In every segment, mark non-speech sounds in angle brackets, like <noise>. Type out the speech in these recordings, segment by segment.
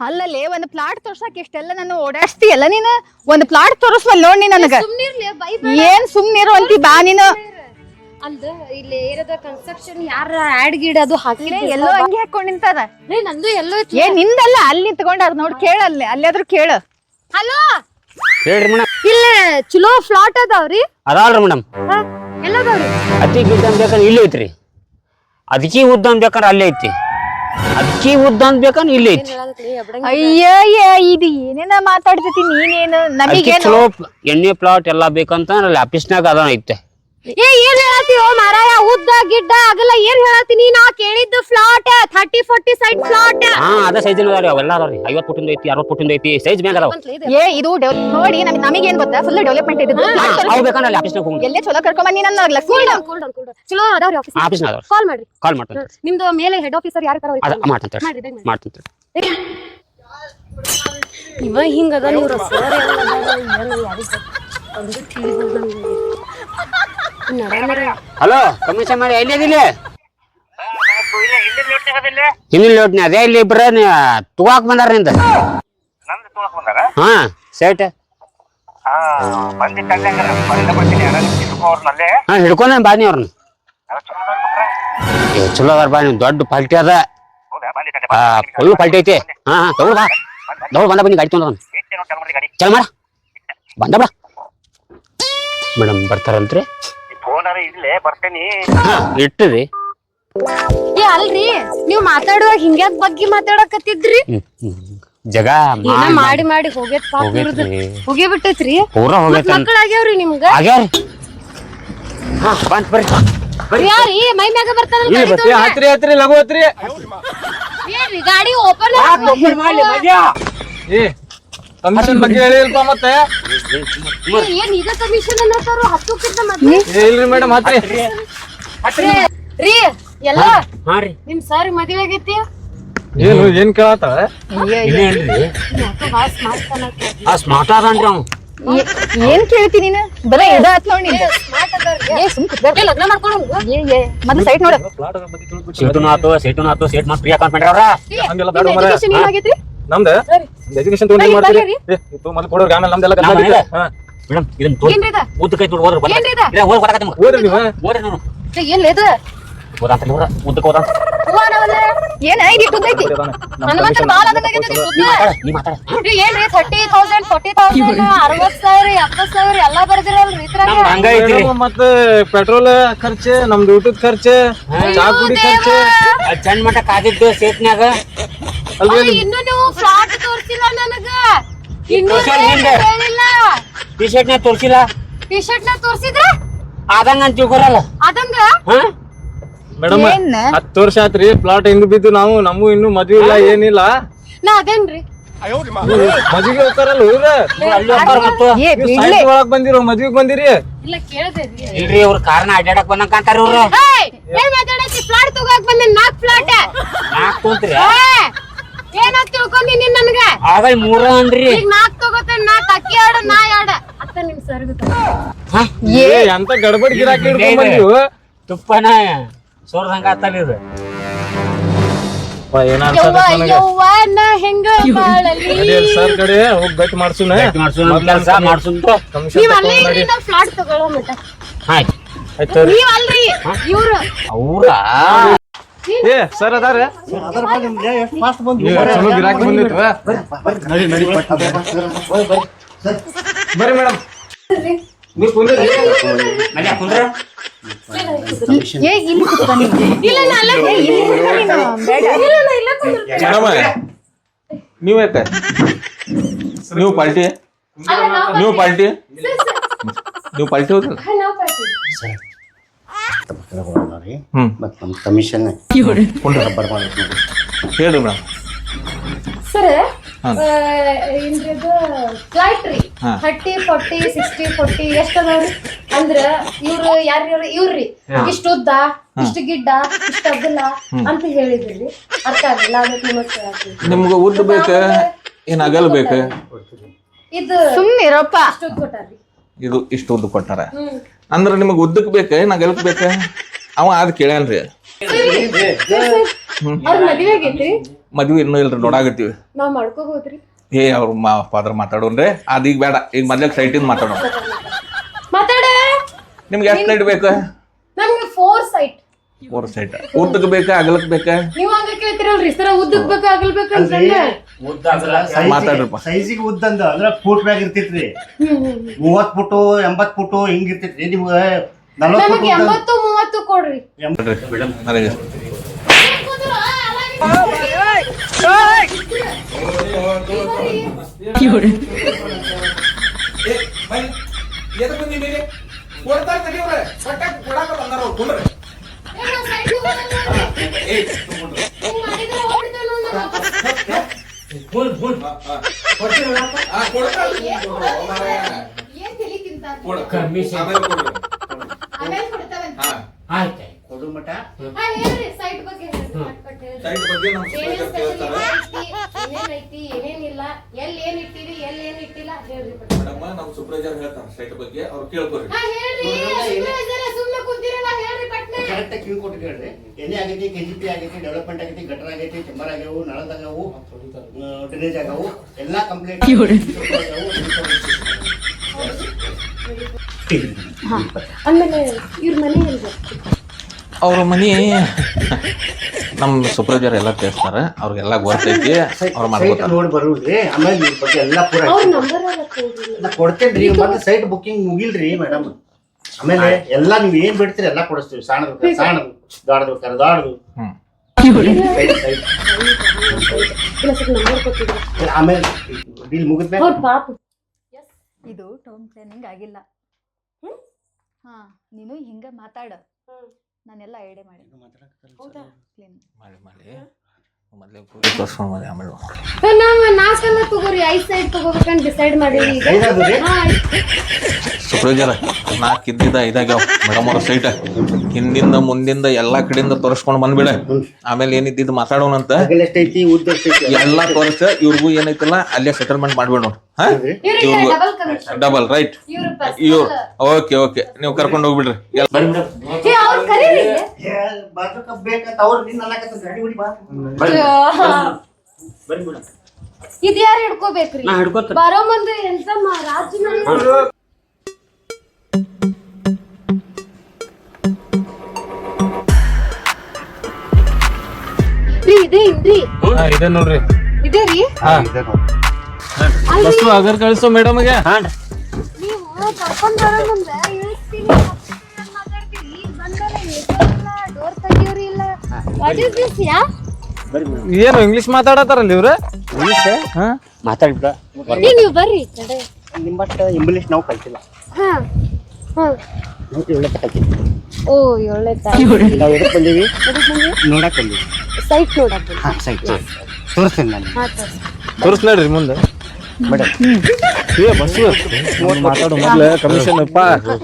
ಅಲ್ಲಲ್ಲಿ ಒಂದ್ ಪ್ಲಾಟ್ ತೋರ್ಸಕ್ ಇಷ್ಟೆಲ್ಲ ನಾನು ಓಡಾಡ್ಸ್ತೀಯಲ್ಲ ನೀನು? ಒಂದ್ ಪ್ಲಾಟ್ ತೋರಿಸ್ವಲ್ ನೋಡ್ ನೀ ನನಗ. ಸುಮ್ನಿರ್ಲಿ ಬೈ ಏನ್ ಸುಮ್ನಿರು ಅಂತಿ ಬಾ ನೀನು. ಅಲ್ದ ಇಲ್ಲಿ ಏರದ ಕನ್ಸ್ಟ್ರಕ್ಷನ್ ಯಾರ ಆಡ್ ಗಿಡ ಅದು ಹಾಕಿಲ್ಲ ಎಲ್ಲೋ ಹಂಗೆ ಹಾಕೊಂಡ್ ನಿಂತಾರ ರೀ ನಂದು ಎಲ್ಲೋ ಏ ನಿಂದಲ್ಲ ಅಲ್ಲಿ ನಿಂತ್ಕೊಂಡಾರ ನೋಡ್ ಕೇಳ ಅಲ್ಲಿ ಅಲ್ಲಾದ್ರೂ ಕೇಳು. ಹಲೋ? ಹೇಳ್ರಿ ಮೇಡಮ್ ಇಲ್ಲ ಚಲೋ ಫ್ಲಾಟ್ ಅದಾವ್ರಿ. ಅದಾಳ್ರಿ ಮೇಡಮ್ ಎಲ್ಲದಾವ್ರಿ? ಅತಿ ಗಿಡ ಬೇಕಂದ್ರೆ ಇಲ್ಲೇ ಐತ್ರಿ. ಅದಕ್ಕೆ ಉದ್ದ ಬೇಕಂದ್ರೆ ಅಲ್ಲೇ ಐತಿ. ಅದಕ್ಕಿ ಉದ್ದ ಅಂತ ಬೇಕನ್ ಇಲ್ಲಿ ಐತಿ ಅಯ್ಯಯ್ಯ ಇದು ಏನೇನ ಮಾತಾಡ್ತೈತಿ ನೀನೇನು? ಅದಕ್ಕೆ ನಮಗೇನು ಚಲೋ ಎಣ್ಣೆ ಪ್ಲಾಟ್ ಎಲ್ಲ ಬೇಕಂತ ಅಲ್ಲಿ ಆಫೀಸ್ನಾಗ ಅದನ್ನ ಐತೆ. ಏ ಏನ್ ಹೇಳತ್ತೀವೋ ಮಾರಾಯ? ಉದ್ದ ಗಿಡ್ಡ ಆಗಲ್ಲ ಏನ್ ಹೇಳತ್ತೀನಿ? ನಾ ಕೇಳಿದ್ದು flat thirty forty side flat ಹಾ ಅದ ಸೈಜ್ ಅದಾವ್ರಿ ಅವೆಲ್ಲ ಅದಾವ್ರಿ. ಐವತ್ತು ಫುಟಿಂದ ಐತಿ ಅರವತ್ತು ಫುಟಿಂದ ಐತಿ ಸೈಜ್ ಮ್ಯಾಗ ಅದಾವ. ಏ ಇದು ನೋಡಿ ನಮ್ ಏನ್ ಗೊತ್ತಾ? ಫುಲ್ ಡೆವಲಪ್ಮೆಂಟ್ ಇದೆ ಅವು ಬೇಕಂದ್ರೆ ಅಲ್ಲಿ ಆಫೀಸ್ನಾಗ ಹೋಗಿ ಎಲ್ಲೇ ಚಲೋ ಕರ್ಕೊಂಡ್ ಬಂದಿ ನನ್ನ ಲಕ್ಷ್ಮಿ. ಚಲೋ ಅದಾವ್ರಿ ಆಫೀಸ್ ಆಫೀಸ್ನಾಗ ಅದಾವ್ರಿ. ಕಾಲ್ ಮಾಡ್ರಿ. ಕಾಲ್ ಮಾಡ್ತೀನಿ ನಿಮ್ದು ಮೇಲೆ ಹೆಡ್ ಆಫೀಸರ್ ಯಾರು ಕರೋ ಅದ ಮಾಡ್ತೀನಿ ಮಾಡ್ರಿ ಬೇಗ ಮಾಡ್ರಿ. ಮಾಡ್ತಂತ ಇವ ಯಾರು ಅದ ಇವ್ರ ಸರ್ ಹಲೋ ಕಮಿಷನ್ ಮಾಡಿ ಎಲ್ಲಿ ಅದಿಲ್ಲ? ಇಲ್ಲಿ ಲೋಟ್ನಿ ಅದೇ ಇಲ್ಲಿ ಇಬ್ರ ತಗೋಕ್ ಬಂದಾರ ನಿಂದ. ನಂದು ತೊಗೊಳಕ್ ಬಂದಾರ? ಹಾ ಸೈಟ್. ಹಾ ಹಿಡ್ಕೊಂಡ ಬಾನಿ ಅವ್ರನ್ನ ಚಲೋ ಅದಾರ್ ಬಾ ಬಾನಿ ದೊಡ್ಡ ಪಾಲ್ಟಿ ಅದ. ಫುಲ್ ಪಾಲ್ಟಿ ಐತಿ. ಹಾ ಹಾ ತಗೊಳ್ ಬಾ. ತಗೊಳ್ ಬಂದ ಬನ್ನಿ ಗಾಡಿ ತೊಗೊಂಡ್ ಚಲ್ ಮಾಡ. ಬಂದ ಬಾ. ಮೇಡಮ್ ಬರ್ತಾರಂತ್ರಿ. ಈ ಫೋನ್ ಇಲ್ಲೇ ಬರ್ತೇನಿ. ಇಟ್ಟರಿ ಏ ಅಲ್ರಿ ನೀವ್ ಮಾತಾಡುವಾಗ ಹಿಂಗ್ಯಾಕ್ ಬಗ್ಗೆ ಮಾತಾಡಕತ್ತಿದ್ರಿ. ಜಗ ಏನ ಮಾಡಿ ಮಾಡಿ ಹೋಗೇತ್ ಪಾಪ ಇವ್ರದ್ದು. ಹೋಗೈತ್ರಿ ಹೋಗೇ ಬಿಟ್ಟೈತ್ರಿ ಪೂರ ಹೋಗೈತೆ ಮಕ್ಕಳಾಗ್ಯಾವ್ರಿ ನಿಮ್ಗ? ಆಗ್ಯಾವ್ರಿ. ಹಾ ಬಂತ್ ಬರ್ರಿ. ಯಾರಿ ಮೈ ಮ್ಯಾಗ ಬರ್ತಾನಲ್ಲ ಇಲ್ಲಿ ಗಾಡಿ ತಗೊಂಡ್? ಹತ್ರಿ ಹತ್ರಿ ಲಘು ಹತ್ರಿ. ಏನ್ರಿ ಗಾಡಿ ಓಪನ್ ಏ ಕಮಿಷನ್ ಬಗ್ಗೆ ಹೇಳಿಲ್ಪ ಮತ್ತೆ? ಏನ್ ಇದ ಕಮಿಷನ್ ಅನ್ನತ್ತಾರು ಹತ್ತಕ್ಕಿಂತ ಮೊದ್ಲು ಏ, ಇಲ್ರಿ ಮೇಡಮ್ ಹತ್ರಿ. ರೀ, ಎಲ್ಲ? ಹಾ ರೀ. ನಿಮ್ ಸರ್ ಮದ್ವೆ ಆಗೈತಿ? ಏನು ಕೇಳತ್ತಾಳ? ಸ್ಮಾರ್ಟ್ ಅದನ್ರಿ ಅವ್ನು. ಏನ್ ಕೇಳ್ತಿ ನೀನು? ಬರೀ ಇದಾತ್ ನೋಡ್ ಏ ಸುಮ್ ಕುತ್ಕೋ. ಲಗ್ನ ಮಾಡ್ಕೊಂಡು. ಏ ಏ ಮತ್ತೆ ಸೈಟ್ ನೋಡು. ಸೇಟು ಆತು ಸೀಟ್ ಮಾಡಿ ಹಂಗೆಲ್ಲ ಬೇಡ ಮರ ನಮ್ದ? ಎಜುಕೇಶನ್ ತಗೊಂಡು ಏನ್ ಮಾಡ್ತೀರಿ? ಬರ್ರಿ. ಏ ಇದು ಆಮೇಲೆ ನಮ್ದೆಲ್ಲ ನಮ್ಮ ಹಾ. ಮೇಡಮ್ ಇದನ್ನ ತೋರಿ ಏನ್ರಿ ಇದು? ಉದ್ದ ಕೈ ತೊಗೊಂಡು ಹೋದ್ರೆ ಏನ್ರಿ ಇದ? ಇಲ್ಲ ಹೋಗಿ ಗೊತ್ತಾಗತ್ತೆ ನಿಮ್ಗೆ. ಓದ್ರಿ ನೀವು ಹೋದ್ರಿ ನೀವು. ಏ, ಏನ್ ಇದು? ಹೋದಂತ ಹೋದ್ರ ಉದ್ದಕ್ಕೆ ಹೋದಂತ ಹೂವ ಅದಾವಲ್ಲ? ಏನ ಇದು ಇಟ್ಟುದೈತಿ ಹನುಮಂತನ ಬಾಳ ಅದಂಗಾಗೈತ್ರಿ ಸುದ್ದಿ. ನೀ ಮಾತಾಡ ರೀ, ಏನ್ರಿ? ಥರ್ಟಿ ತೌಸಂಡ್ ಫೋರ್ಟಿ ತೌಸಂಡ್ ಅರವತ್ ಸಾವಿರ ಎಪ್ಪತ್ ಸಾವಿರ ಎಲ್ಲಾ ಬರ್ದಿರಲ್ರಿ ಇದ್ರಾಗ ನಮ್ದು ಹಂಗ ಮೇಡಮ್, ಮತ್ತೆ ಪೆಟ್ರೋಲ್ ಖರ್ಚು ನಮ್ದು ಊಟದ ಖರ್ಚು ಚಾ ಕುಡಿ ಖರ್ಚು. ಚಂದ ಮಟ್ಟ ಕಾದಿದ್ದು ಸೇಟ್ನ್ಯಾಗ ಅಲ್ರಿ ಇನ್ನು ನೀವು ಫ್ಲಾಟ್ ತೋರ್ಸಿಲ್ಲ ನನಗ. ಇನ್ನು ತೋರ್ಸ್ಯಾರ ಏನು ಹಿಂದೆ. ಹೇಳಿಲ್ಲ? ಟಿ ಶರ್ಟ್ನ್ಯಾಗ ತೋರ್ಸಿಲ್ಲ. ಟಿ ಶರ್ಟ್ನ ತೋರ್ಸಿದ್ರ? ಆದಂಗ ಅಂತ ತಿಳ್ಕೊರಲ್ಲ. ಅದಂಗ ಹಾ? ಮೇಡಮ್ ಏನ್? ಹತ್ತು ವರ್ಷ ಆತ್ರಿ ಪ್ಲಾಟ್ ಹಿಂಗ್ ಬಿದ್ದು ನಾವು ನಮಗೂ ಇನ್ನೂ ಮದ್ವೆ ಇಲ್ಲ ಏನಿಲ್ಲ. ನಾ ಅದೇನ್ರಿ? ಮದ್ವಿಗೆ ಹೋಗ್ತಾರಲ್ಲ ಇವ್ರ ಇವ್ರು ಅಲ್ಲಿ ಹೋಗ್ತಾರ ಮತ್ತು? ಏ ನೀವು ಬಿಡ್ಲೆ. ಸೈಟ್ ಒಳಗ್ ಬಂದಿರೋ ಮದ್ವಿಗ್ ಬಂದಿರಿ. ಇಲ್ಲ ಕೇಳ್ದೆ ಇಲ್ರಿ ಅವ್ರ ಕಾರಣ ಅಡ್ಡಾಡಕ್ ಬಂದಂಗ ಅಂತಾರ ಇವ್ರು. ಏನ್ ಮಾತಾಡತ್ತಿ? ಫ್ಲಾಟ್ ತಗೋಕ್ ಬಂದೆ ನಾಕ್ ಫ್ಲಾಟ್ ನಾಕ್ ತೊಂತ್ರಿ ಏನಂತ ತಿಳ್ಕೊಂಡಿ ನೀನ್ ನನ್ಗ? ಆಗ ಮೂರ ಅನ್ರಿ ಈಗ ನಾಕ್ ತಗೋತೇನೆ ನಾಕ್ ಅಕ್ಕಿ ಆಡ ನಾ ಆಡ ಅತ್ತ ಏ ಎಂತ ಗಡಬಡ್ ಗಿರಾಕಿ ಹಿಡ್ಕೊಂಡ್ ಬಂದಿವು ತುಪ್ಪನ ಸೋರ್ದಂಗ ಆತಲ್ಲ ಇದು. ಹೆಂಗ ಸರ್ ಕಡೆ ಹೋಗಿ ಮಾಡ್ಸುನ ಕೆಲಸ ಫ್ಲಾಟ್ ತಗೊಳ್ಳೋ ಆಯ್ತು. ಅವ್ರ? ಏ ಸರ್ ಅದಾರ? ನೀವು ಚಲೋ ಗಿರಾಕಿ ಬಂದಿತ್ತು ಬರ್ರಿ ಮೇಡಮ್. ನೀವು ಕುಂದ್ರಿ. ಮನೆ ಕುಂದ್ರ. ಏ ಇಲ್ಲಿ ಕುತ್ಕೋ ನೀನು. ಇಲ್ಲ ನಾ ಅಲ್ಲೇ ಏ, ಇಲ್ಲಿ ಕುತ್ಕೋ ನೀನು. ಬೇಡ. ಇಲ್ಲ ನಾ ಇಲ್ಲ ಕುಂದ್ರಿ. ಮೇಡಮ್ ನೀವು ಯಾಕೆ ನೀವು ಪಾಲ್ಟಿ. ನೀವು ಪಾಲ್ಟಿ ನೀವು ಪಾಲ್ಟಿ. ಹೋದ್ರಲ್ಲ ಪಾರ್ಟಿ ಹ್ಮ್. ಮತ್ತು ನಮ್ಮ ಕಮಿಷನ್ ರಬ್ಬರ್ ಮಾಡಬೇಕು ಹೇಳ್ರಿ ಮೇಡಮ್. ಸರ್ ಹಾ. ಇಂದ್ರದ್ದು ಫ್ಲೈಟ್ ರೀ ಹಾ. ಥರ್ಟಿ ಫೋರ್ಟಿ ಸಿಕ್ಸ್ಟಿ ಫೋರ್ಟಿ ಎಷ್ಟ್ ಅದಾವ್ರಿ ಅಂದ್ರ ಇವ್ರು ಯಾರ್ಯಾರ? ಇವ್ರಿ ಇಷ್ಟ ಉದ್ದ ಇಷ್ಟ ಗಿಡ್ಡ ಇಷ್ಟ ಅಗಲ ಅಂತ ಹೇಳಿದ್ರಿ ಅರ್ಥ ಆಗಿಲ್ಲ ಅದಕ್ಕೆ ನಿಮಗ್ ಕೇಳತ್ತೀನಿ ನಿಮ್ಗೆ ಉದ್ದ ಬೇಕ ಏನ್ ಅಗಲ್ ಬೇಕು? ಇದು ಸುಮ್ನಿರಪ್ಪ. ಇಷ್ಟ ಉದ್ದ ಕೊಟ್ಟಾರ್ರಿ. ಇದು ಇಷ್ಟು ಉದ್ದ ಕೊಟ್ಟಾರ. ಹ್ಮ್. ಅಂದ್ರ ನಿಮಗ್ ಉದ್ದಕ್ ಬೇಕ ನಾ ಗೆಲ್ಕ್ ಬೇಕ? ಅವ ಅದ್ ಕೇಳ್ಯಾನ್ರಿ. ಮದ್ವೆ ಇನ್ನೂ ಇಲ್ರಿ ನೋಡಾಗತ್ತೀವಿ ನಾವ್ ಏ ಅವ್ರ ಮಾ ಫಾದರ್ ಮಾತಾಡೋನ್ರಿ. ಅದ್ ಈಗ ಬೇಡ ಈಗ ಮೊದ್ಲಿಗೆ ಸೈಟಿಂದ ಮಾತಾಡೋಣ. ಮಾತಾಡ. ನಿಮ್ಗೆ ಎಷ್ಟು ಸೈಟ್ ಬೇಕು? ನಮ್ಗೆ ಫೋರ್ ಸೈಟ್ ಮೂರು ಸೈಟ್ ಉದ್ದಕ್ಕೆ ಬೇಕಾ ಅಗಲಕ್ ಬೇಕಾ? ನೀವು ಹಂಗ ಕೇಳ್ತಿರಲ್ರಿ ಸರ ಉದ್ದಕ್ ಬೇಕು ಆಗಲ್ಬೇಕು ಅಂತಂದ್ರೆ ಮಾತಾಡ್ರಪ್ಪ. ಸೈಜಿಗೆ ಉದ್ದಂದ ಅಂದ್ರೆ ಫೂಟ್ ಮ್ಯಾಗ ಇರ್ತಿತ್ರಿ. ಮೂವತ್ ಫುಟು ಎಂಬತ್ ಫುಟು ಹಿಂಗ ಇರ್ತಿತ್ರಿ. ನೀವು ನಲ್ವತ್ ಫುಟ್ ನಮಗೆ ಎಂಬತ್ತು ಮೂವತ್ತು ಕೊಡ್ರಿ. ನನಗೆ. ಏನ್ ತಲಿ ತಿಂತಾರ ಕಮಿಷನ್ ಆಮೇಲೆ ಕೊಡ್ತಾವಂತ ಆಯ್ತು ಹಾ ಸೈಟ್ ಬಗ್ಗೆ ನಮ್ ಹೇಳ್ರಿ. ಏನೇನಿಲ್ಲ ಎಲ್ಲಿ ಏನ್ ಇಟ್ಟಿರಿ ಎಲ್ಲಿ ಏನ್ ಇಟ್ಟಿಲ್ಲ ಹೇಳ್ರಿ ಸೂಪರ್ವೈಸರ್ ಹೇಳ್ತಾರೆ ಸೈಟ್ ಬಗ್ಗೆ ಅವ್ರು ಕೇಳ್ಕೊರಿ. ಹಾ ಹೇಳ್ರಿ ಕುಂತಿರಲ್ಲ ಹೇಳ್ರಿ ಪಟ್ನೆ. ಕರೆಕ್ಟ್ ಕಿವಿ ಎಣ್ಣೆ ಆಗೈತಿ ಕೆಜಿಪಿ ಆಗೈತಿ ಡೆವಲಪ್ಮೆಂಟ್ ಆಗೈತಿ ಗಟರ್ ಆಗೈತಿ ಚಂಬರ್ ಆಗ್ಯಾವು ನಳದಾಗವು ಡ್ರೈನೇಜ್ ಆಗವು ಎಲ್ಲಾ ಕಂಪ್ಲೀಟ್ ಆಮೇಲೆ ಇವ್ರ ಮನೆ ಎಲ್ಲಿ? ಅವ್ರ ಮನೆ ನಮ್ಮ ಸೂಪರ್ವೈಸರ್ ಎಲ್ಲ ತಿಳಿಸ್ತಾರ ಅವ್ರಿಗೆಲ್ಲ ಗೊತ್ತೈತಿ ಅವ್ರು ಸೈಟ್ ಮಾಡ್ಕೊತಾರ ನೋಡಿ ಬರುಳ್ರಿ ಆಮೇಲೆ ಇದ್ರ ಬಗ್ಗೆ ಎಲ್ಲಾ ಪೂರ ನಾ ಕೊಡ್ತೇನ್ರಿ ಮತ್ತೆ ಸೈಟ್ ಬುಕಿಂಗ್ ಮುಗಿಲ್ರಿ ಮೇಡಮ್ ಆಮೇಲೆ ಎಲ್ಲ ನೀವು ಏನ್ ಬಿಡ್ತೀರಿ ಎಲ್ಲ ಕೊಡಿಸ್ತೀವಿ. ಸಣ್ಣದು ಸಣ್ಣದು ದೊಡ್ಡದು ಕರದಾಡ್ದು ಹ್ಮ್. ಸೈಟ್ ಸೈಟ್ ನಂಬರ್ ಕೊಟ್ಟಿದ್ರು ಆಮೇಲೆ ಡೀಲ್ ಮುಗಿದ್ಮೇಲೆ ಇದು ಟೌನ್ ಪ್ಲಾನಿಂಗ್ ಆಗಿಲ್ಲ. ಹಾ ನೀನು ಹಿಂಗ ಮಾತಾಡ. ನಾನೆಲ್ಲ ಐಡಿಯಾ ಮಾಡಿ. ಪ್ಲಾನ್ ಮಾಡಿ ಮಾಡಿ. ಮೊದ್ಲೇ ಕೂಡಿ ತೋರ್ಸ್ಕೊಂಡ್ ಬಂದೆ ಆಮೇಲೆ ನಾವ್ ನಾಲ್ಕಲ್ಲ ತಗೋರಿ ಐದ್ ಸೈಡ್ ತಗೋಬೇಕಂತ ಡಿಸೈಡ್ ಮಾಡೀವಿ ಈಗ. ಐದಾದ್ರು ರೀ? ಹಾ, ಸೂಪರ್ವೈಸರ್ ನಾಲ್ಕು ಇದ್ದಿದ್ದ ಇದಾಗ್ಯಾವ. ಮೇಡಮ್ ಅವ್ರ ಸೈಟ್ ಹಿಂದಿಂದ ಮುಂದಿಂದ ಎಲ್ಲಾ ಕಡೆಯಿಂದ ತೋರಿಸ್ಕೊಂಡ್ ಬಂದ್ಬಿಡ. ಆಮೇಲೆ ಏನಿದ್ದಿದ್ದು ಮಾತಾಡೋಣಂತ ಎಲ್ಲಾ ತೋರಿಸ ಇವ್ರಿಗೂ ಏನೈತಲ್ಲ ಅಲ್ಲೇ ಸೆಟಲ್ಮೆಂಟ್ ಮಾಡ್ಬಿಡೋಣ. ಹಾ? ಇವ್ರಿಗೆ ಡಬಲ್ ಕಮಿಷನ್ ಡಬಲ್ ರೈಟ್ ಇವ್ರು ಓಕೆ ಓಕೆ ನೀವು ಕರ್ಕೊಂಡು ಹೋಗ್ಬಿಡ್ರಿ. ಬೇಕಂತ ಅವ್ರು ನಿನ್ನ ಗಾಡಿ ಹೊಡಿ ಬಾ. ಬರ್ರಿ ಮೇಡಮ್ ಇದ್ ಯಾರು ಹಿಡ್ಕೋಬೇಕ್ರಿ? ನಾ ಹಿಡ್ಕೊತ ಬರೋ ಮುಂದೆ ಎಂತ ಮ- ರಾಜು ಮನೆ ರೀ ಇದೆ ಇದ್ರಿ ಇದೆ ನೋಡ್ರಿ. ಇದೆ ರೀ? ಬಸ್ಸು ಅಗರ್ ಕಳಿಸೋ ಮೇಡಮ್ಗೆ. ನೀವು ಕರ್ಕೊಂಡ್ ಬರೋ ಮುಂದೆ ಇಳಿಸ್ತೀನಿ. ವಾಟ್ ಇಸ್ ದಿಸ್ ಯಾ ಏನು ಇಂಗ್ಲಿಷ್ ಮಾತಾಡತಾರಲ್ಲ ಇವ್ರ? ಮಾತಾಡ್ಬಿಡ ನೀ ನೀವು ಬರ್ರಿ ನಿಮ್ಮಷ್ಟ ಇಂಗ್ಲಿಷ್ ನಾವು ಕಲ್ತಿಲ್ಲ. ಹಾ ಹಾ. ನಾವು ಓ ಏಳನೇ ತಾರೀಕು ನಾವು ಎದಕ್ ಬಂದೀವಿ? ನೋಡಕ್ ಬಂದೀವಿ. ಸೈಟ್ ನೋಡಕ್ಕೆ ಹಾ ಸೈಟ್ ತೋರಿಸ್ತೇನೆ ನಾನು. ಹಾ ತೋರ್ಸಿ. ತೋರಿಸ್ಲೇಡ್ರಿ ಮುಂದೆ. ಮೇಡಮ್ ಏ ಬಸ್ಸು ಮಾತಾಡು ಮೊದ್ಲು ಕಮಿಷನ್ ಅಪ್ಪ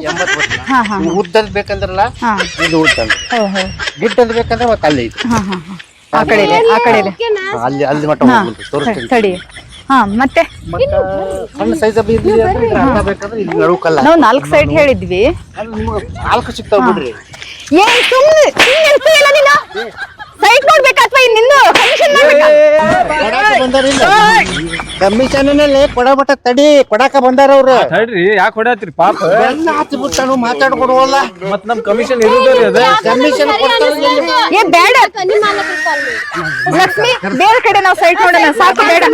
ಎಂಬತ್ತು ವರ್ಷ ಉದ್ದದ್ ಬೇಕಂದ್ರಲ್ಲ ಇದು ಉಡ್ಡ ಗಿಡ್ಡದ್ ಬೇಕಂದ್ರೆ ಮತ್ತೆ ಅಲ್ಲಿ ಹಾ ಹಾ ಹಾ ಆ ಕಡೆ ಇದೆ ಆ ಕಡೆ ಇದೆ? ಅಲ್ಲಿ ಅಲ್ಲಿ ಮಟ್ಟ ತೋರಿಸ್ತೀನಿ ಹಾ ಮತ್ತೆ ಮತ್ತೆ ಸಣ್ಣ ಸೈಜ್ ಇರ್ಲಿ ಅಂದ್ರೆ ಇದು ಅರ್ಧ ಬೇಕಂದ್ರೆ ಇಲ್ಲಿ ನಡುಕಲ್ಲ ನಾವು ನಾಲ್ಕು ಸೈಡ್ ಹೇಳಿದ್ವಿ ಅಲ್ಲಿ ನಿಮ್ಗೆ ನಾಲ್ಕು ಸಿಗ್ತಾವ ಬಿಡ್ರಿ ಏನ್ ಸುಮ್ಮನೆ ಇಲ್ಲ ನೀನು ಸೈಟ್ ನೋಡ್ಬೇಕಾ ಅಥವಾ ನಿಂದು ಕಮಿಷನ್ ಮಾಡ್ಬೇಕಾ ಬಂದಾರಿಲ್ಲ ಕಮಿಷನ್ನಲ್ಲಿ ಕೊಡಬಟ್ಟ ತಡಿ ಕೊಡಾಕ ಬಂದಾರ ಅವ್ರು. ತಡ್ರಿ ಯಾಕೆ ಹೊಡ್ಯಾತ್ರಿ ಪಾಪ? ಬೆನ್ನ ಹತ್ತಿ ಬಿಟ್ಟಾನು ಮಾತಾಡ್ಕೊಡುವಲ್ಲ. ಮತ್ ನಮ್ ಕಮಿಷನ್ ಇರುದ್ರಿ ಅದ? ಕಮಿಷನ್ ಏ ಬೇಡ. ಲಕ್ಷ್ಮಿ ಬೇರೆ ಕಡೆ ನಾವು ಸೈಟ್ ನೋಡೋಣ ಸಾಕು ಬೇಡ.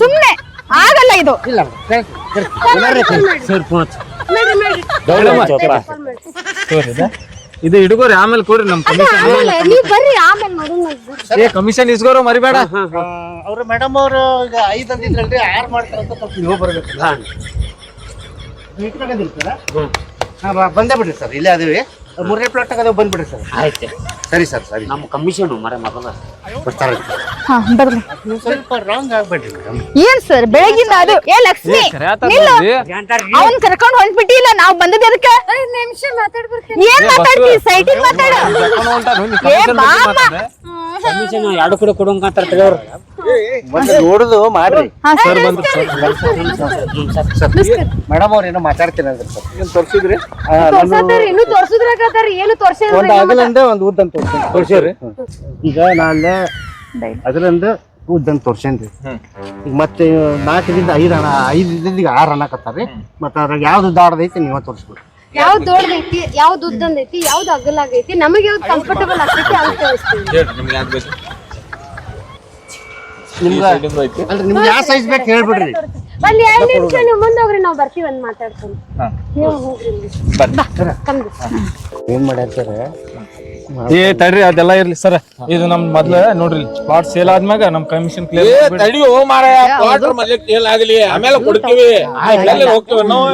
ಸುಮ್ನೆ. ಆಗಲ್ಲ ಇದು. ಇಲ್ಲ ಸರ್ ಫೋನ್ ಇದು ಹಿಡುಗೋರಿ ಆಮೇಲೆ ಕೊಡ್ರಿ ನಮ್ ಕಮಿಷನ್ ಆಮೇಲೆ ನೀವ್ ಬರ್ರಿ ಆಮೇಲೆ ಮಾಡೋಣ ಏ ಕಮಿಷನ್ ಇಸ್ಕೋರು ಮರಿಬೇಡ. ಅವ್ರು ಮೇಡಮ್ ಅವರು ಈಗ ಐದ್ ಅಂತಿದ್ರಲ್ರಿ ಆರ್ ಮಾಡ್ತಾರಂತ ಸ್ವಲ್ಪ ನೀವು ಬರ್ಬೇಕು. ಹಾ ಬಾ- ಬಂದೇ ಬಿಡ್ರಿ ಸರ್ ಇಲ್ಲೇ ಅದೇವಿ. ಮೂರನೇ ಪ್ಲಾಟ್ ಆಗದೆ ಬಂದ್ಬಿಡ್ರಿ ಸರ್. ಆಯ್ತು. ಸರಿ ಸರ್ ಸರಿ. ನಮ್ಮ ಕಮಿಷನ್ ಮರೆ ಮೊದಲ ಬರ್ತಾರೆ. ಹಾ ಬರ್ಲಿ ಸ್ವಲ್ಪ ರಾಂಗ್ ಆಗ್ಬೇಡ್ರಿ ಮೇಡಮ್ ಏನ್ ಸರ್ ಬೆಳಗಿನ ಅದು? ಏ ಲಕ್ಷ್ಮಿ ನಿಲ್ಲು. ಅವನ್ ಕರ್ಕೊಂಡ್ ಹೊಂಟ್ಬಿಟ್ಟಿಲ್ಲ ನಾವ್ ಬಂದದ ಅದಕ್ಕೆ ನಿಮಿಷ ಮಾತಾಡ್ಬರ್ತೀನಿ ಏನ್ ಮಾತಾಡ್ತಿ? ಸೈಟಿಗೆ ಮಾತಾಡ. ಕಮಿಷನ್ ಎರಡು ಕಡೆ ಕೊಡುವಂತ ತೆಗೆಯವ್ರು ಒಂದು ನೋಡುದು ಮಾಡ್ರಿ. ಹಾ ಸರ್ ಮೇಡಮ್ ಅವ್ರ ಏನೋ ಮಾತಾಡ್ತೀರಂದ್ರೆ ಸರ್. ಏನ್ ತೋರ್ಸಿದ್ರಿ? ತೋರ್ಸತ್ತಾರಿ? ಇನ್ನು ತೋರ್ಸುದ್ರಾಗತ್ತಾರಿ ಏನು ಒಂದು ಅಗಲಂದ ಒಂದು ಉದ್ದಂತ ತೋರ್ಸಿರಿ ಈಗ ನಾಳೆ ಅದರಿಂದ ಉದ್ದಂತ ತೋರ್ಸೇನ್ರಿ ಈಗ ಮತ್ತೆ ನಾಲ್ಕರಿಂದ ಐದು ಹಣ ಐದರಿಂದ ಈಗ ಆರು ಅನ್ನಕತ್ತಾರ್ರಿ ಮತ್ತೆ ಅದ್ರಾಗ ಯಾವ್ದು ದಾಡದೈತಿ ನೀವ ತೋರಿಸ್ಬೇಕು ಯಾವ್ದು ಯಾವ್ದು ಯಾವ್ದ್ ಉದ್ದಂದೈತಿ ಯಾವ್ದು ಅಗಲಾಗೈತಿ ನಮಗೆ ಯಾವ್ದು ಕಂಫರ್ಟಬಲ್ ಆಗ್ತೈತಿ ಅಂತ ತೋರಿಸ್ತೀವಿ ನಿಮ್ಗೆ? ಅಲ್ರಿ ನಿಮ್ಗೆ ಯಾವ ಸೈಜ್ ಬೇಕು ಹೇಳ್ಬಿಡ್ರಿ. ಒಂದ್ ಎರಡ್ ನಿಮಿಷ ನೀವು ಮುಂದೆ ಹೋಗ್ರಿ ನಾವ್ ಬರ್ತೀವಿ ಒಂದ್ ಮಾತಾಡ್ಕೊಂಡು. ನೀವು ಹೋಗ್ರಿ ಕಂದು ಏನ್ ಮಾಡ್ಯಾರ ಸರ್? ಏ ತಡ್ರಿ ಅದೆಲ್ಲ ಇರ್ಲಿ ಸರ್. ಇದು ನಮ್ ಮೊದ್ಲ ನೋಡ್ರಿ ಸ್ಪಾಟ್ ಸೇಲ್ ಆದ್ಮ್ಯಾಗ ನಮ್ ಕಮಿಷನ್ ಕ್ಲಿಯರ್ ತಡಿಯೋ ಮಾರಾಯ ಕ್ವಾರ್ಟರ್ ಮಲ್ಲಿ ಕೇಲ್ ಆಗಲಿ ಆಮೇಲೆ ಕೊಡ್ತೀವಿ. ಹೋಗ್ತೀವಿ? ನಾವು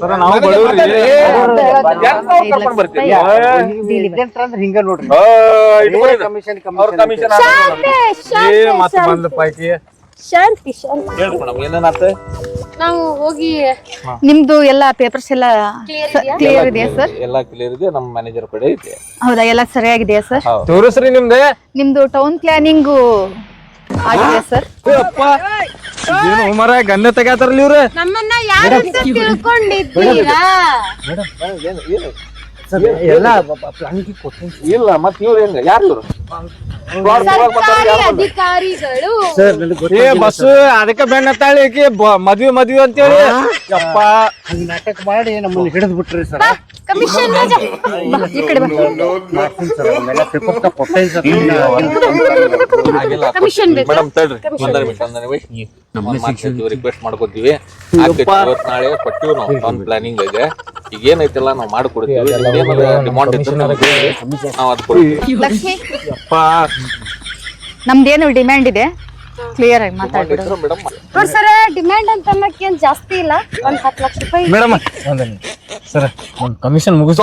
ಸರ್ ನಾವು ಬಡವ್ರಿ. ಅಂದ್ರೆ ಹಿಂಗ ನೋಡ್ರಿ. ಕಮಿಷನ್ ಮತ್ತ ಶಾಂತಿ. ಶಾಂತಿ ಮೇಡಮ್ ಏನೇನಾತ ನಾವು ಹೋಗಿ ನಿಮ್ದು ಎಲ್ಲ ಪೇಪರ್ಸ್ ಎಲ್ಲ ಕ್ಲಿಯರ್ ಇದೆಯಾ? ಸರ್ ಎಲ್ಲಾ ಕ್ಲಿಯರ್ ಇದೆ ನಮ್ಮ ಮ್ಯಾನೇಜರ್ ಕಡೆ ಇದೆ ಹೌದಾ ಎಲ್ಲ ಸರಿಯಾಗಿದೆಯಾ ಸರ್ ತೋರಿಸ್ರಿ ನಿಮ್ದು. ನಿಮ್ದು ಟೌನ್ ಪ್ಲಾನಿಂಗು ಆಗಿದೆಯಾ ಸರ್. ಅಪ್ಪ ಏನು ಉಮರ ಗನ್ನೆ ತೆಗ್ಯಾತಾರಲ್ಲ ಇವ್ರು? ನಮ್ಮನ್ನ ಯಾರು ತಿಳ್ಕೊಂಡಿದ್ದೀರಾ? ಎಲ್ಲ ಪ್ಲಾನಿಂಗ್ ಕೊಡ್ತೀನಿ ಇಲ್ಲ ಮತ್ ಇವ್ರು ಹೆಂಗ? ಯಾರು ಇವ್ರು? ಸರ್ಕಾರಿ ಅಧಿಕಾರಿಗಳು. ಸರ್ ನನಗೆ ಏ ಬಸ್ಸು ಅದಕ್ಕೆ ಬೆನ್ನ ತಾಳಿ ಬ- ಮದ್ವಿ ಮದ್ವಿ ಅಂತೇಳಿ. ಯಪ್ಪ. ಹಂಗ ನಾಟಕ ಮಾಡಿ ನಮ್ಮನ್ನ ಹಿಡಿದು ಬಿಟ್ರಿ ಸರ್. ಕಮಿಷನ್ ಈ ಕಡೆ ಬಾ. ಮಾಡ್ತೀನಿ ಸರ್. ಆಮೇಲೆ ಪೇಪರ್ ಕೊಟ್ಟೇನಿ ಸರ್. ಕಮಿಷನ್ ಬೇಕು ಮೇಡಮ್ ತಡ್ರಿ ಒಂದರ ನಿಮಿಷ ಒಂದರ ನಿಮಿಷ. ನಮ್ಮ ಮಾತಾಡ್ತೀವಿ ರಿಕ್ವೆಸ್ಟ್ ಮಾಡ್ಕೋತೀವಿ. ಇವತ್ತು ನಾಳೆ ಕೊಟ್ಟಿವಿ ನಾವು. ಟೌನ್ ಪ್ಲಾನಿಂಗ್ ಇದೆ. ಈಗ ಏನೈತಿಲ್ಲ ನಾವು ಮಾಡ್ಕೊಡ್ತೀವಿ ಡಿಮಾಂಡ್ ಇತ್ತು ನಾವು ಅದ್ ಕೊಡ್ತೀವಿ ಲಕ್ಷ್ಮಿ ನಮ್ದೇನು ಡಿಮ್ಯಾಂಡ್ ಇದೆ? ಕ್ಲಿಯರ್ ಆಗಿ ಮಾತಾಡ್ಬಿಡು ಮೇಡಮ್ ಸರ್ ಡಿಮ್ಯಾಂಡ್ ಅಂತ ಅನ್ನಕ್ಕೆ ಏನ್ ಜಾಸ್ತಿ ಇಲ್ಲ. ಒಂದ್ ಹತ್ತು ಲಕ್ಷ ರೂಪಾಯಿ ಮೇಡಮ್ ಸರ್ ಒಂದ್ ಕಮಿಷನ್ ಮುಗಿಸ್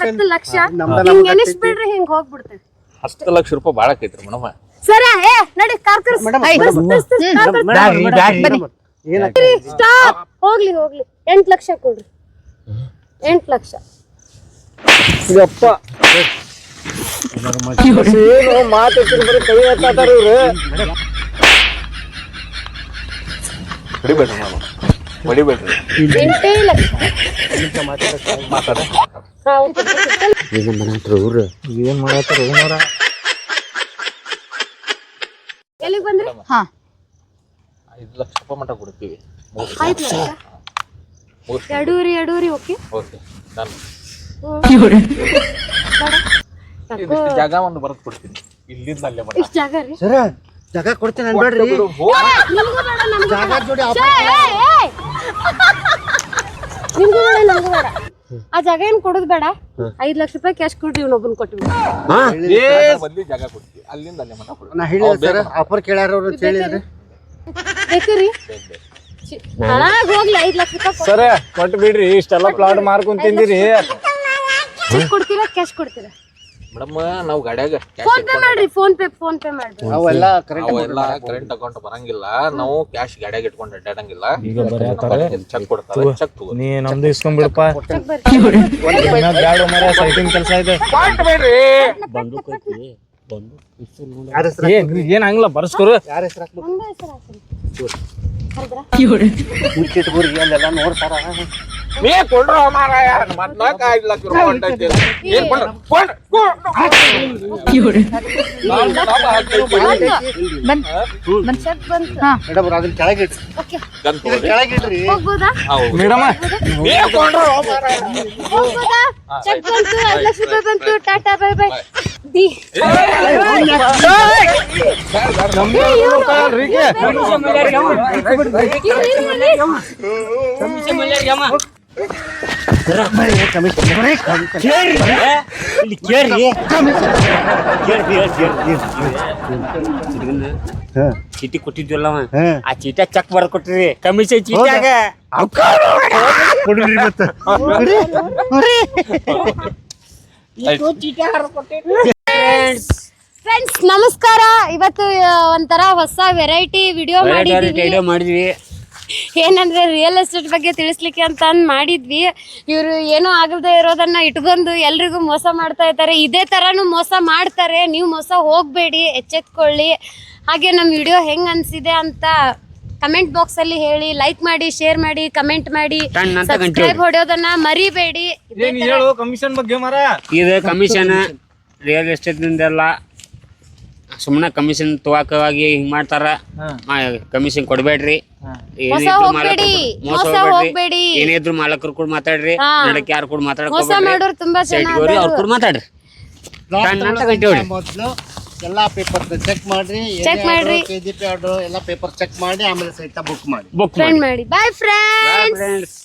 ಹತ್ತು ಲಕ್ಷ. ಹಿಂಗ್ ಎನಿಸ್ಬಿಡ್ರಿ ಹಿಂಗ್ ಹೋಗ್ಬಿಡ್ತೇವೆ ಹತ್ತು ಲಕ್ಷ ರೂಪಾಯಿ ಭಾಳ ಆಕೈತ್ರಿ ಮೇಡಮ್. ಸರ ಏ ನಡಿ ಕಾರ್ ಸ್ಟಾಪ್. ಹೋಗ್ಲಿ ಹೋಗ್ಲಿ. ಎಂಟ್ ಲಕ್ಷ ಕೊಡ್ರಿ. ಎಂಟ್ ಲಕ್ಷ. ಯಪ್ಪ. ಏನು ಬರೀ ಕೈ ಎತ್ತಾತಾರ ಇವ್ರು? ಹೊಡಿಬೇಡ್ರಿ ಮೇಡಮ್. ಹೊಡಿಬೇಡ್ರಿ ಎಂಟೇ ಲಕ್ಷ. ಮಾತಾಡ. ಏನ್ ಮಾಡತ್ತಾರ ಉಮರ ಎಲ್ಲಿಗ್ ಬಂದ್ರಿ? ಹಾ. ಐದು ಲಕ್ಷ ರೂಪಾಯಿ ಮಟ್ಟ ಕೊಡ್ತೀವಿ. ಐದ್ ಲಕ್ಷ? ಎರಡೂರಿ ಎರಡೂರಿ ಓಕೆ. ಓಕೆ ನಾನು ಇದಿಷ್ಟು ಜಾಗ ಒಂದು ಬರೆದು ಕೊಡ್ತೀನಿ. ಇಲ್ಲಿಂದ ಅಲ್ಲೇ ಬರ. ಇಷ್ಟ್ ಜಾಗ ರೀ? ಸರ ಜಾಗ ಕೊಡ್ತೀನಿ ಅನ್ಬೇಡ್ರಿ. ನಿಮ್ಗೂ ಬೇಡ ನಮ್ಗೂ ಜಾಗ ಜೋಡಿ ಛೇ, ಏ, ಏ. <laughs> ನಿಮ್ಗೂ ಬೇಡ ನಮ್ಗೂ ಬೇಡ. ಆ ಜಾಗ ಏನ್ ಕೊಡೋದ್ ಬೇಡ. ಐದ್ ಲಕ್ಷ ರೂಪಾಯಿ ಕ್ಯಾಶ್ ಕೊಡ್ರಿ ಇವ್ನೊಬ್ಬನ್ ನಾ ಹೇಳಿದೆ ಸರ್ ಆಫರ್ ಕೇಳ್ಯಾರ ಅವ್ರು ಅಂತ ಹೇಳಿದ್ರಿ. ಬೇಕ್ರಿ? ಹೋಗ್ಲಿ ಐದ್ ಲಕ್ಷ ರೂಪಾಯಿ ಸರ ಕೊಟ್ಟು ಬಿಡ್ರಿ ಇಷ್ಟೆಲ್ಲ ಪ್ಲಾಟ್ ಮಾರ್ಕೊಂಡ್ ತಿಂದಿರಿ. ಕೊಡ್ತೀರಾ ಕ್ಯಾಶ್ ಕೊಡ್ತೀರಾ? ಮೇಡಮ್ ನಾವು ಗಾಡ್ಯಾಗ ಕ್ಯಾಶ್ ಫೋನ್ ಪೇ ಮಾಡ್ರಿ ಫೋನ್ ಪೇ ಫೋನ್ ಪೇ ಮಾಡ್ರಿ. ಅವೆಲ್ಲ ಕರೆಂಟ್ ಅವೆಲ್ಲ ಕರೆಂಟ್ ಅಕೌಂಟ್ ಬರಂಗಿಲ್ಲ ನಾವು ಕ್ಯಾಶ್ ಗಾಡ್ಯಾಗ ಇಟ್ಕೊಂಡು ಅಡ್ಡಾಡಂಗಿಲ್ಲ. ಈಗ ಬರೀತಾರೆ ಚೆಕ್ ಕೊಡ್ತಾರೆ ಚೆಕ್ ತಗೋ. ನೀ ನಮ್ದು ಇಸ್ಕೊಂಡ್ಬಿಡಪ್ಪ ಬ್ಯಾಡ ಮರ ಸೈಟಿನ ಕೆಲಸ ಇದೆ. ಏನ್ ಏನ್ ಹಂಗಿಲ್ಲ ಬರ್ಸ್ಕೊರು. ಯಾರ ಹೆಸರು ಹಾಕ್ಬೇಕು? ಒಂದೇ ಹೆಸರು ಹಾಕ್ರಿ. ಮುಚ್ಚಿಟ್ಬಿಡ್ರಿ ಅಲ್ಲೆಲ್ಲ ನೋಡ್ತಾರ. ನೀ ಕೊಡ್ರೋ ಮಾರಾಯ ಮತ್ ನಾಲ್ಕು ಐದು ಲಕ್ಷ ರೂಪಾಯಿ ಹೊಂಟೈತಿ ಏನ್ ಕೊಡ್ರ ಕೊಡ್ ಬಂದ್ ಬಂದ್ ಚೆಕ್ ಬಂತು ಹಾ ಮೇಡಮ್ ಅದನ್ನ ಕೆಳಗಿಡ್ರಿ ಓಕೆ ಗನ್ ತಗೋರಿ ಕೆಳಗಿಡ್ರಿ ಹೋಗ್ಬೋದಾ ಮೇಡಮ್ ನೀ ಕೊಡ್ರೋ ಮಾರಾಯ ಹೋಗ್ಬೋದಾ ಚೆಕ್ ಬಂತು ಐದ್ ಲಕ್ಷ ರೂಪಾಯಿ ಬಂತು ಟಾಟಾ ಬೈ ಬೈ ದಿ ಚೀಟಿ ಕೊಟ್ಟಿದ್ವಲ್ಲ. ಆ ಚೀಟ ಚೆಕ್ ಬರ್ದ್ ಕೊಟ್ಟಿರಿ ಕಮಿಷನ್ ಚೀಟ್ಯಾಗ ಫ್ರೆಂಡ್ಸ್ ನಮಸ್ಕಾರ ಇವತ್ತು ಒಂಥರ ಹೊಸ ವೆರೈಟಿ ವಿಡಿಯೋ ಮಾಡಿದ್ವಿ ಐಡಿಯಾ ಮಾಡಿದ್ವಿ ಏನಂದ್ರೆ ರಿಯಲ್ ಎಸ್ಟೇಟ್ ಬಗ್ಗೆ ತಿಳಿಸ್ಲಿಕ್ಕೆ ಅಂತ ಅಂದ್ ಮಾಡಿದ್ವಿ. ಇವರು ಏನೋ ಆಗಲ್ದೇ ಇರೋದನ್ನ ಇಟ್ಕೊಂಡು ಎಲ್ರಿಗೂ ಮೋಸ ಮಾಡ್ತಾ ಇದ್ದಾರೆ. ಇದೇ ತರನು ಮೋಸ ಮಾಡ್ತಾರೆ. ನೀವು ಮೋಸ ಹೋಗ್ಬೇಡಿ ಎಚ್ಚೆತ್ಕೊಳ್ಳಿ. ಹಾಗೆ ನಮ್ಮ ವಿಡಿಯೋ ಹೆಂಗ್ ಅನ್ಸಿದೆ ಅಂತ ಕಮೆಂಟ್ ಬಾಕ್ಸ್ ಅಲ್ಲಿ ಹೇಳಿ ಲೈಕ್ ಮಾಡಿ ಶೇರ್ ಮಾಡಿ ಕಮೆಂಟ್ ಮಾಡಿ ಸಬ್ಸ್ಕ್ರೈಬ್ ಹೊಡೆಯೋದನ್ನ ಮರಿಬೇಡಿ. ಕಮಿಷನ್ ಬಗ್ಗೆ ಮರ ಇದೆ ಕಮಿಷನ್ ರಿಯಲ್ ಎಸ್ಟೇಟ್ನಿಂದೆಲ್ಲ ಸುಮ್ಮನೆ ಕಮಿಷನ್ ತಗೋಕವಾಗಿ ಹಿಂಗ್ ಮಾಡ್ತಾರ. ಕಮಿಷನ್ ಕೊಡ್ಬೇಡ್ರಿ. ಏನಿದ್ರು ಮೋಸ ಇದ್ರು ಹೋಗ್ಬೇಡಿ, ಮಾಲಕರು- ಮೋಸ ಮೋಸ ಹೋಗ್ಬೇಡಿ. ಏನೇ ಇದ್ರು ಮಾಲಕರು ಕೂಡ ಮಾತಾಡ್ರಿ. ನಡಕ್ ಯಾರು ಕೂಡ ಮಾತಾಡ್ರಿ ಅವ್ರು ಮಾಡೋರು ತುಂಬಾ ಜನ ಸೈಟ್ಗೆ ಅವ್ರ ಕೂಡ ಮಾತಾಡ್ರಿ. ಮೊದಲು. ಎಲ್ಲಾ ಪೇಪರ್ ಚೆಕ್ ಮಾಡ್ರಿ. ಚೆಕ್ ಮಾಡ್ರಿ. ಪಿ ಆರ್ಡರ್ ಎಲ್ಲ ಪೇಪರ್ ಚೆಕ್ ಮಾಡಿ ಆಮೇಲೆ ಸಹಿತ ಬುಕ್ ಮಾಡಿ. ಬುಕ್ ಮಾಡಿ. Bye friends friends